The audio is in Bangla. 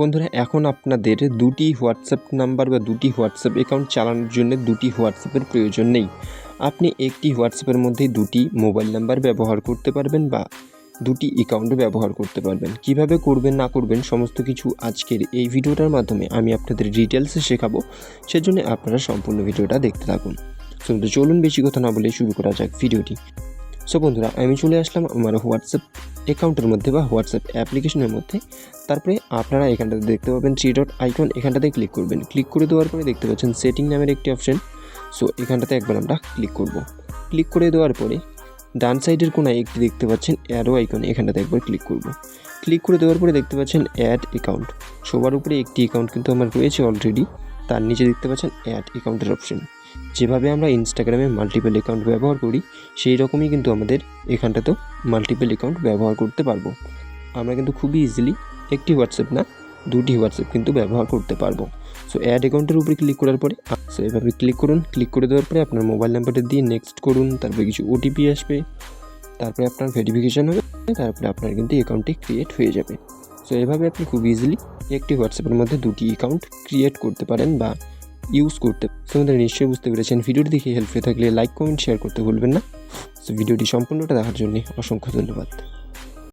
বন্ধুরা, এখন আপনাদের দুটি হোয়াটসঅ্যাপ নাম্বার বা দুটি হোয়াটসঅ্যাপ অ্যাকাউন্ট চালানোর জন্য দুটি হোয়াটসঅ্যাপের প্রয়োজন নেই। আপনি একটি হোয়াটসঅ্যাপের মধ্যে দুটি মোবাইল নাম্বার ব্যবহার করতে পারবেন বা দুটি অ্যাকাউন্ট ব্যবহার করতে পারবেন। কীভাবে করবেন, না করবেন সমস্ত কিছু আজকের এই ভিডিওটার মাধ্যমে আমি আপনাদের ডিটেলসে শেখাবো। সেজন্য আপনারা সম্পূর্ণ ভিডিওটা দেখতে থাকুন। তো চলুন, বেশি কথা না বলে শুরু করা যাক ভিডিওটি। সো বন্ধুরা, আমি চলে আসলাম আমার হোয়াটসঅ্যাপ অ্যাকাউন্টের মধ্যে বা হোয়াটসঅ্যাপ অ্যাপ্লিকেশনের মধ্যে। তারপরে আপনারা এখানটাতে দেখতে পাবেন থ্রি ডট আইকন এখানটাতে ক্লিক করবেন। ক্লিক করে দেওয়ার পরে দেখতে পাচ্ছেন সেটিং নামের একটি অপশন সো এখানটাতে একবার আমরা ক্লিক করব। ক্লিক করে দেওয়ার পরে ডান সাইডের কোনায় একটি দেখতে পাচ্ছেন অ্যারো আইকন এখানটাতে একবার ক্লিক করব। ক্লিক করে দেওয়ার পরে দেখতে পাচ্ছেন অ্যাড অ্যাকাউন্ট সবার উপরে একটি অ্যাকাউন্ট কিন্তু আমার রয়েছে অলরেডি তার নিচে দেখতে পাচ্ছেন অ্যাড অ্যাকাউন্টের অপশন যেভাবে আমরা ইনস্টাগ্রামে মাল্টিপল অ্যাকাউন্ট ব্যবহার করি, সেই রকমই কিন্তু আমাদের এখানটাতেও মাল্টিপল অ্যাকাউন্ট ব্যবহার করতে পারব। আমরা কিন্তু খুবই ইজিলি একটি হোয়াটসঅ্যাপ না, দুটি হোয়াটসঅ্যাপ কিন্তু ব্যবহার করতে পারব। সো অ্যাড অ্যাকাউন্টের উপরে ক্লিক করার পরে সো এভাবে ক্লিক করুন। ক্লিক করে দেওয়ার পরে আপনার মোবাইল নাম্বারটা দিয়ে নেক্সট করুন, তারপরে কিছু ওটিপি আসবে, তারপরে আপনার ভেরিফিকেশান হবে, তারপরে আপনার কিন্তু অ্যাকাউন্টটি ক্রিয়েট হয়ে যাবে। সো এভাবে আপনি খুব ইজিলি একটি হোয়াটসঅ্যাপের মধ্যে দুটি অ্যাকাউন্ট ক্রিয়েট করতে পারেন বা ইউজ করতে সো আমাদের নিশ্চয়ই বুঝতে পেরেছেন। ভিডিওটি দেখে হেল্প হয়ে থাকলে লাইক কমেন্ট শেয়ার করতে ভুলবেন না। সো ভিডিওটি সম্পূর্ণটা দেখার জন্য অসংখ্য ধন্যবাদ।